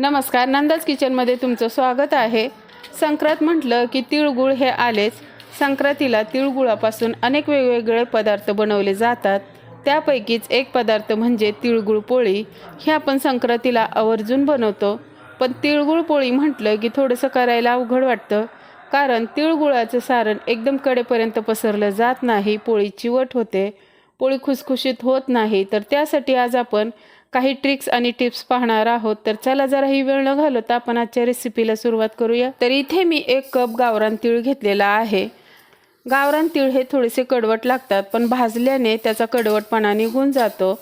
नमस्कार नंदाज किचनमध्ये तुमचं स्वागत आहे. संक्रांत म्हटलं की तिळगुळ हे आलेच. संक्रांतीला तिळगुळापासून अनेक वेगवेगळे पदार्थ बनवले जातात. त्यापैकीच एक पदार्थ म्हणजे तिळगुळ पोळी. हे आपण संक्रांतीला आवर्जून बनवतो. पण तिळगुळ पोळी म्हटलं की थोडंसं करायला अवघड वाटतं. कारण तिळगुळाचं सारण एकदम कडेपर्यंत पसरलं जात नाही पोळी चिवट होते. पोळी खुसखुशीत होत नाही तर त्यासाठी आज आपण काही ट्रिक्स आणि टिप्स पाहणार आहोत. तर चला जरा ही वेळ न घालवता आपण आजच्या रेसिपीला सुरुवात करूया. तर इथे मी एक कप गावरान तीळ घेतलेला आहे. गावरान तीळ हे थोडेसे कडवट लागतात पण भाजल्याने त्याचा कडवटपणा निघून जातो.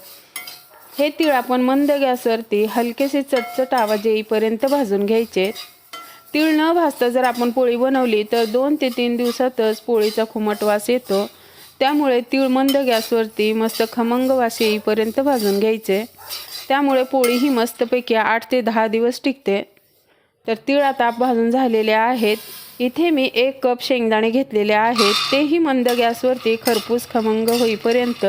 हे तीळ आपण मंद गॅसवरती हलकेसे चटचट आवाज येईपर्यंत भाजून घ्यायचे. तीळ न भाजता जर आपण पोळी बनवली तर दोन ते तीन दिवसातच पोळीचा खुमट वास येतो. त्यामुळे तीळ मंद गॅसवरती मस्त खमंग वास येईपर्यंत भाजून घ्यायचे. त्यामुळे पोळी ही मस्तपैकी आठ ते दहा दिवस टिकते. तर तीळ आता भाजून झालेले आहेत. इथे मी एक कप शेंगदाणे घेतलेले आहेत. तेही मंद गॅसवरती खरपूस खमंग होईपर्यंत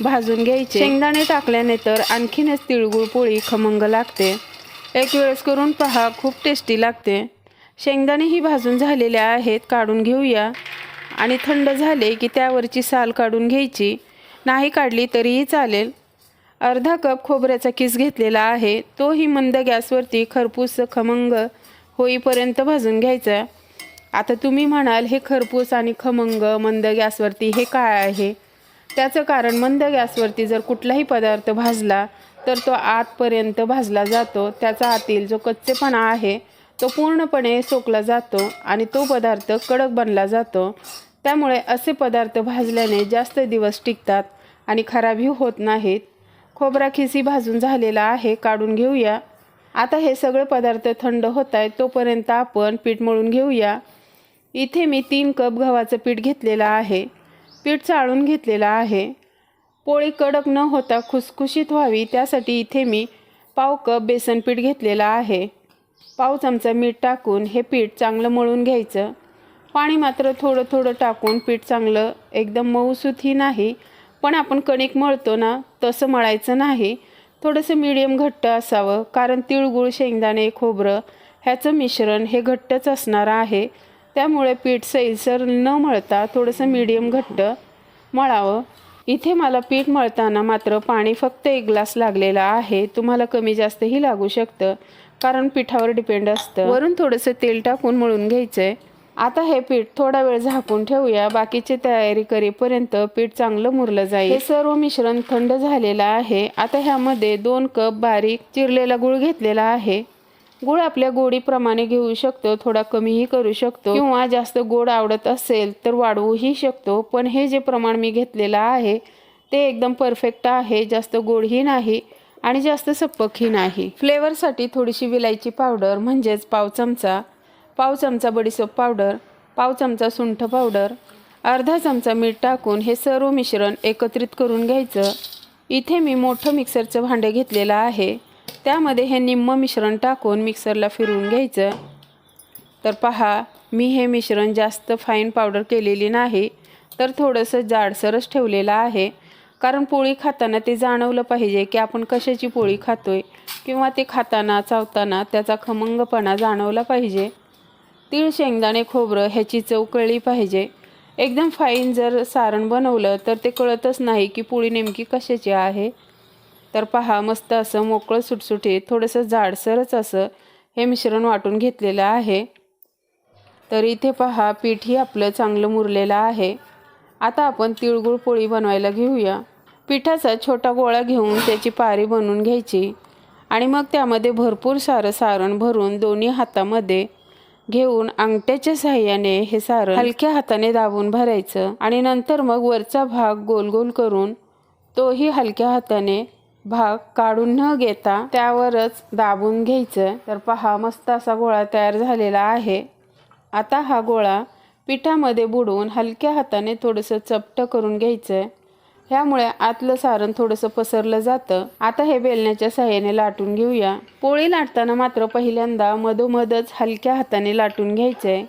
भाजून घ्यायचे. शेंगदाणे टाकल्याने तर आणखीनच तिळगुळ पोळी खमंग लागते. एक वेळेस करून पहा खूप टेस्टी लागते. शेंगदाणेही भाजून झालेले आहेत. काढून घेऊया. आणि थंड झाले की त्यावरची साल काढून घ्यायची. नाही काढली तरीही चालेल. अर्धा कप खोबऱ्याचा किस घेतलेला आहे. तोही मंद गॅसवरती खरपूस खमंग होईपर्यंत भाजून घ्यायचा. आता तुम्ही म्हणाल हे खरपूस आणि खमंग मंद गॅसवरती हे काय आहे? त्याचं कारण मंद गॅसवरती जर कुठलाही पदार्थ भाजला तर तो आतपर्यंत भाजला जातो. त्याचा आतील जो कच्चेपणा आहे तो पूर्णपणे सोकला जातो आणि तो पदार्थ कडक बनला जातो. त्यामुळे असे पदार्थ भाजल्याने जास्त दिवस टिकतात आणि खराबही होत नाहीत. खोबरा खिसी भाजून झालेला आहे काढून घेऊया. आता हे सगळे पदार्थ थंड होत आहेत तोपर्यंत आपण पीठ मळून घेऊया. इथे मी तीन कप गव्हाचं पीठ घेतलेलं आहे. पीठ चाळून घेतलेलं आहे. पोळी कडक न होता खुसखुशीत व्हावी त्यासाठी इथे मी पाव कप बेसन पीठ घेतलेलं आहे. पाव चमचा मीठ टाकून हे पीठ चांगलं मळून घ्यायचं. पाणी मात्र थोडं थोडं टाकून पीठ चांगलं एकदम मऊसूतही नाही. पण आपण कणिक मळतो ना तसं मळायचं नाही. थोडंसं मीडियम घट्ट असावं कारण तिळगुळ शेंगदाणे खोबरं ह्याचं मिश्रण हे घट्टच असणार आहे. त्यामुळे पीठ सैलसर न मळता थोडंसं मीडियम घट्ट मळावं. इथे मला पीठ मळताना मात्र पाणी फक्त एक ग्लास लागलेलं आहे. तुम्हाला कमी जास्तही लागू शकतं कारण पिठावर डिपेंड असतं. वरून थोडंसं तेल टाकून मळून घ्यायचं आहे आता हे पीठ थोडा वेळ झाकून ठेवूया. बाकीची तयारी करेपर्यंत पीठ चांगलं मुरलं जाईल. हे सर्व मिश्रण थंड झालेलं आहे. आता ह्यामध्ये दोन कप बारीक चिरलेला गुळ घेतलेला आहे. गुळ आपल्या गोडीप्रमाणे घेऊ शकतो. थोडा कमीही करू शकतो. किंवा जास्त गोड आवडत असेल तर वाढवूही शकतो. पण हे जे प्रमाण मी घेतलेलं आहे ते एकदम परफेक्ट आहे. जास्त गोडही नाही आणि जास्त सप्पकही नाही. फ्लेवरसाठी थोडीशी विलायची पावडर म्हणजेच पाव चमचा पाव चमचा बडीसोप पावडर पाव चमचा सुंठ पावडर अर्धा चमचा मीठ टाकून हे सर्व मिश्रण एकत्रित करून घ्यायचं. इथे मी मोठं मिक्सरचं भांडे घेतलेलं आहे. त्यामध्ये हे निम्म मिश्रण टाकून मिक्सरला फिरवून घ्यायचं. तर पहा मी हे मिश्रण जास्त फाईन पावडर केलेली नाही तर थोडंसं जाडसरच ठेवलेलं आहे. कारण पोळी खाताना ते जाणवलं पाहिजे की आपण कशाची पोळी खातोय किंवा ते खाताना चावताना त्याचा खमंगपणा जाणवला पाहिजे. तीळ शेंगदाणे खोबरं ह्याची चव कळली पाहिजे. एकदम फाईन जर सारण बनवलं तर ते कळतच नाही की पोळी नेमकी कशाची आहे. तर पहा मस्त असं मोकळं सुटसुटीत थोडंसं जाडसरच असं हे मिश्रण वाटून घेतलेलं आहे. तर इथे पहा पीठही आपलं चांगलं मुरलेलं आहे. आता आपण तिळगुळ पोळी बनवायला घेऊया. पिठाचा छोटा गोळा घेऊन त्याची पारी बनवून घ्यायची. आणि मग त्यामध्ये भरपूर सारं सारण भरून दोन्ही हातामध्ये घेऊन अंगठ्याच्या साह्याने हे सारण हलक्या हाताने दाबून भरायचं आणि नंतर मग वरचा भाग गोल गोल करून तोही हलक्या हाताने भाग काढून न घेता त्यावरच दाबून घ्यायचं. तर पहा मस्त असा गोळा तयार झालेला आहे. आता हा गोळा पिठामध्ये बुडवून हलक्या हाताने थोडंसं चपटं करून घ्यायचं ह्यामुळे आतलं सारण थोडंसं पसरलं जातं. आता हे बेलण्याच्या सहाय्याने लाटून घेऊया. पोळी लाटताना मात्र पहिल्यांदा मधोमधच हलक्या हाताने लाटून घ्यायचंय.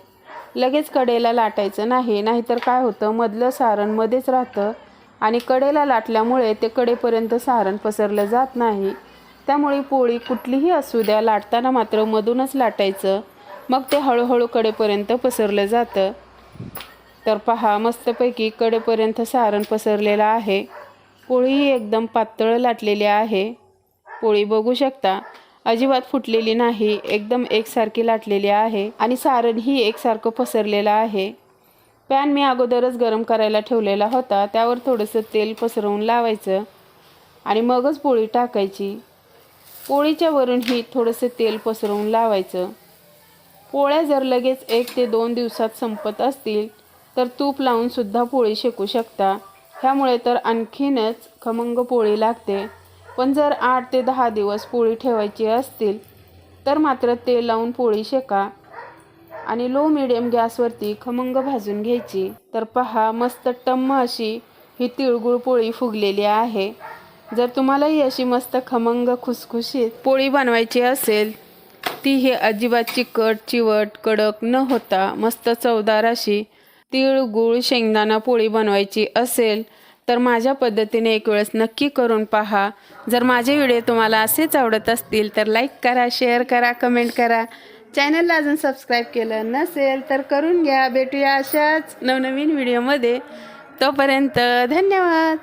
लगेच कडेला लाटायचं नाही नाहीतर काय होतं मधलं सारण मध्येच राहतं आणि कडेला लाटल्यामुळे ते कडेपर्यंत सारण पसरलं जात नाही. त्यामुळे पोळी कुठलीही असू द्या लाटताना मात्र मधूनच लाटायचं. मग ते हळूहळू कडेपर्यंत पसरलं जातं. तर पहा मस्तपैकी कडेपर्यंत सारण पसरलेलं आहे. पोळीही एकदम पातळ लाटलेली आहे. पोळी बघू शकता अजिबात फुटलेली नाही एकदम एकसारखी लाटलेली आहे आणि सारणही एकसारखं पसरलेलं आहे. पॅन मी अगोदरच गरम करायला ठेवलेला होता त्यावर थोडंसं तेल पसरवून लावायचं आणि मगच पोळी टाकायची. पोळीच्या वरूनही थोडंसं तेल पसरवून लावायचं. पोळ्या जर लगेच एक ते दोन दिवसात संपत असतील तर तूप लावून सुद्धा पोळी शेकू शकता. ह्यामुळे तर आणखीनच खमंग पोळी लागते. पण जर आठ ते दहा दिवस पोळी ठेवायची असतील तर मात्र तेल लावून पोळी शेका. आणि लो मिडियम गॅसवरती खमंग भाजून घ्यायची. तर पहा मस्त टम्म अशी ही तिळगुळ पोळी फुगलेली आहे. जर तुम्हालाही अशी मस्त खमंग खुसखुशीत पोळी बनवायची असेल ती ही अजिबात चिकट चिवट कडक न होता मस्त चवदार अशी तीळ गुळ शेंगदाणा पोळी बनवायची असेल तर माझ्या पद्धतीने एक वेळेस नक्की करून पहा. जर माझे व्हिडिओ तुम्हाला असेच आवडत असतील तर लाईक करा शेअर करा कमेंट करा. चॅनलला अजून सबस्क्राईब केलं नसेल तर करून घ्या. भेटूया अशाच नवनवीन व्हिडिओमध्ये तोपर्यंत धन्यवाद.